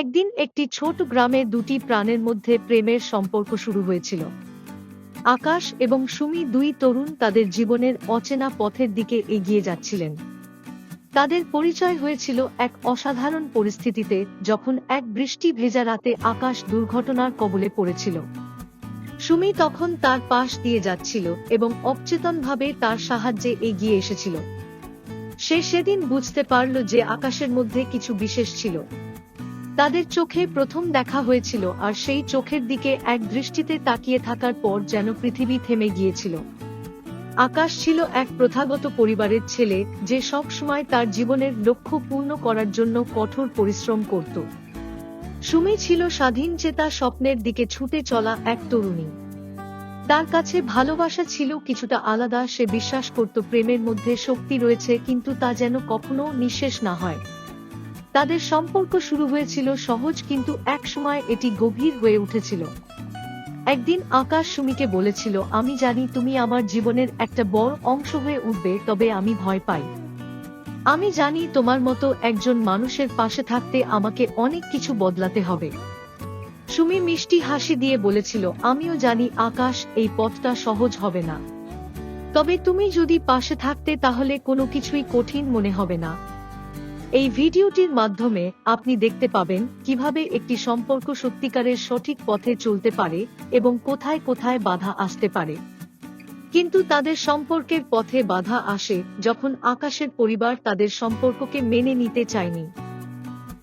একদিন একটি ছোট গ্রামে দুটি প্রাণের মধ্যে প্রেমের সম্পর্ক শুরু হয়েছিল। আকাশ এবং সুমি দুই তরুণ তাদের জীবনের অচেনা পথের দিকে এগিয়ে যাচ্ছিলেন। তাদের পরিচয় হয়েছিল এক অসাধারণ পরিস্থিতিতে যখন এক বৃষ্টি ভেজা রাতে আকাশ দুর্ঘটনার কবলে পড়েছিল। সুমি তখন তার পাশ দিয়ে যাচ্ছিল এবং অবচেতনভাবে তার সাহায্যে এগিয়ে এসেছিল। সে সেদিন বুঝতে পারল যে আকাশের মধ্যে কিছু বিশেষ ছিল। তাদের চোখে প্রথম দেখা হয়েছিল আর সেই চোখের দিকে এক দৃষ্টিতে তাকিয়ে থাকার পর যেন পৃথিবী থেমে গিয়েছিল। আকাশ ছিল এক প্রথাগত পরিবারের ছেলে যে সব সময় তার জীবনের লক্ষ্য পূর্ণ করার জন্য কঠোর পরিশ্রম করত। সুমি ছিল স্বাধীন চেতা স্বপ্নের দিকে ছুটে চলা এক তরুণী। তার কাছে ভালোবাসা ছিল কিছুটা আলাদা, সে বিশ্বাস করত প্রেমের মধ্যে শক্তি রয়েছে, কিন্তু তা যেন কখনো নিঃশেষ না হয়। তাদের সম্পর্ক শুরু হয়েছিল সহজ কিন্তু একসময় এটি গভীর হয়ে উঠেছিল। একদিন আকাশ সুমিকে বলেছিল, আমি জানি তুমি আমার জীবনের একটা বড় অংশ হয়ে উঠবে, তবে আমি ভয় পাই। আমি জানি তোমার মতো একজন মানুষের পাশে থাকতে আমাকে অনেক কিছু বদলাতে হবে সুমি মিষ্টি হাসি দিয়ে বলেছিল, আমিও জানি আকাশ এই পথটা সহজ হবে না। তবে তুমি যদি পাশে থাকতে তাহলে কোনো কিছুই কঠিন মনে হবে না। এই ভিডিওটির মাধ্যমে আপনি দেখতে পাবেন কীভাবে একটি সম্পর্ক সত্যিকারের সঠিক পথে চলতে পারে এবং কোথায় কোথায় বাধা আসতে পারে। কিন্তু তাদের সম্পর্কের পথে বাধা আসে যখন আকাশের পরিবার তাদের সম্পর্ককে মেনে নিতে চায়নি।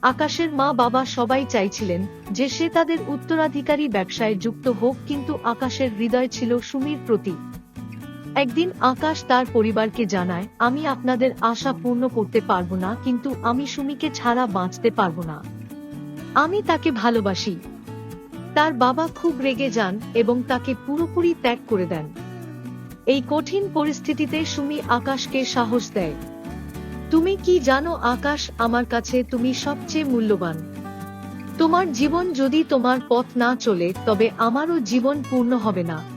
আকাশের মা বাবা সবাই চাইছিলেন যে সে তাদের উত্তরাধিকারী ব্যবসায় যুক্ত হোক কিন্তু আকাশের হৃদয় ছিল সুমির প্রতি। একদিন আকাশ তার পরিবারকে জানায়, আমি আপনাদের আশা পূর্ণ করতে পারব না, কিন্তু আমি সুমিকে ছাড়া বাঁচতে পারব না। আমি তাকে ভালোবাসি। তার বাবা খুব রেগে যান এবং তাকে পুরোপুরি ত্যাগ করে দেন। এই কঠিন পরিস্থিতিতে সুমি আকাশকে সাহস দেয়। তুমি কি জানো আকাশ, আমার কাছে তুমি সবচেয়ে মূল্যবান। তোমার জীবন যদি তোমার পথ না চলে, তবে আমারও জীবন পূর্ণ হবে না।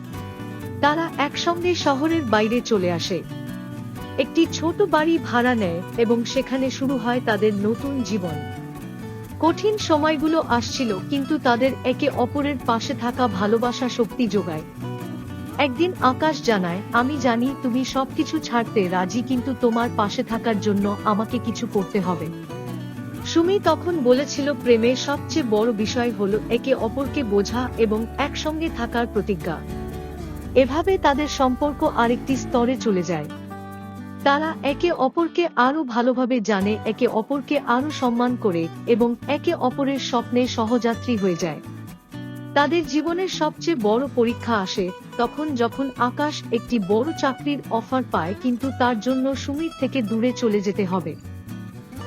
তারা একসঙ্গে শহরের বাইরে চলে আসে। একটি ছোট বাড়ি ভাড়া নেয় এবং সেখানে শুরু হয় তাদের নতুন জীবন। কঠিন সময়গুলো আসছিল, কিন্তু তাদের একে অপরের পাশে থাকা ভালোবাসা শক্তি যোগায়। একদিন আকাশ জানায়, আমি জানি তুমি সবকিছু ছাড়তে রাজি, কিন্তু তোমার পাশে থাকার জন্য আমাকে কিছু করতে হবে। সুমি তখন বলেছিল প্রেমে সবচেয়ে বড় বিষয় হল একে অপরকে বোঝা এবং একসঙ্গে থাকার প্রতিজ্ঞা। এভাবে তাদের সম্পর্ক আরেকটি স্তরে চলে যায়। তারা একে অপরকে আরও ভালোভাবে জানে, একে অপরকে আরও সম্মান করে এবং একে অপরের স্বপ্নে সহযাত্রী হয়ে যায়। তাদের জীবনের সবচেয়ে বড় পরীক্ষা আসে তখন যখন আকাশ একটি বড় চাকরির অফার পায় কিন্তু তার জন্য সুমির থেকে দূরে চলে যেতে হবে।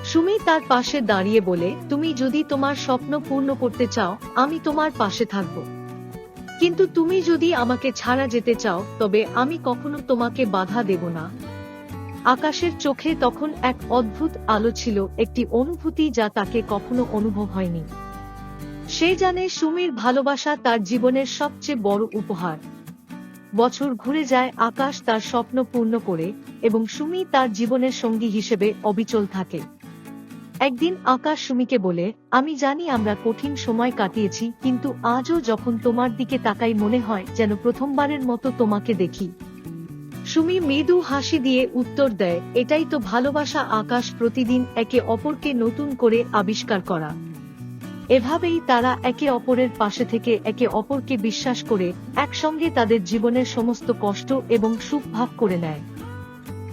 সুমি তার পাশে দাঁড়িয়ে বলে, তুমি যদি তোমার স্বপ্ন পূর্ণ করতে চাও, আমি তোমার পাশে থাকব। কিন্তু তুমি যদি আমাকে ছাড়া যেতে চাও, তবে আমি কখনো তোমাকে বাধা দেব না। আকাশের চোখে তখন এক অদ্ভুত আলো ছিল, একটি অনুভূতি যা তাকে কখনো অনুভব হয়নি। সে জানে সুমির ভালোবাসা তার জীবনের সবচেয়ে বড় উপহার। বছর ঘুরে যায়, আকাশ তার স্বপ্ন পূর্ণ করে, এবং সুমি তার জীবনের সঙ্গী হিসেবে অবিচল থাকে। একদিন আকাশ সুমিকে বলে, আমি জানি আমরা কঠিন সময় কাটিয়েছি, কিন্তু আজও যখন তোমার দিকে তাকাই মনে হয় যেন প্রথমবারের মতো তোমাকে দেখি সুমি মৃদু হাসি দিয়ে উত্তর দেয়, এটাই তো ভালোবাসা আকাশ প্রতিদিন একে অপরকে নতুন করে আবিষ্কার করা এভাবেই তারা একে অপরের পাশে থেকে একে অপরকে বিশ্বাস করে, একসঙ্গে তাদের জীবনের সমস্ত কষ্ট এবং সুখ ভাগ করে নেয়।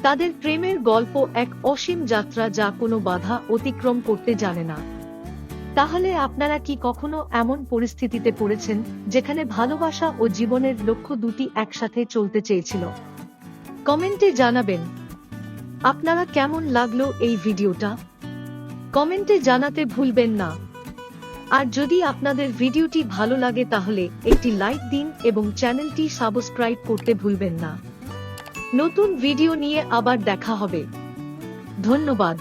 তাদের প্রেমের গল্প এক অসীম যাত্রা যা কোনো বাধা অতিক্রম করতে জানে না। তাহলে আপনারা কি কখনো এমন পরিস্থিতিতে পড়েছেন যেখানে ভালোবাসা ও জীবনের লক্ষ্য দুটি একসাথে চলতে চেয়েছিল? কমেন্টে জানাবেন। আপনারা কেমন লাগল এই ভিডিওটা? কমেন্টে জানাতে ভুলবেন না। আর যদি আপনাদের ভিডিওটি ভালো লাগে তাহলে একটি লাইক দিন এবং চ্যানেলটি সাবস্ক্রাইব করতে ভুলবেন না। নতুন ভিডিও নিয়ে আবার দেখা হবে। ধন্যবাদ।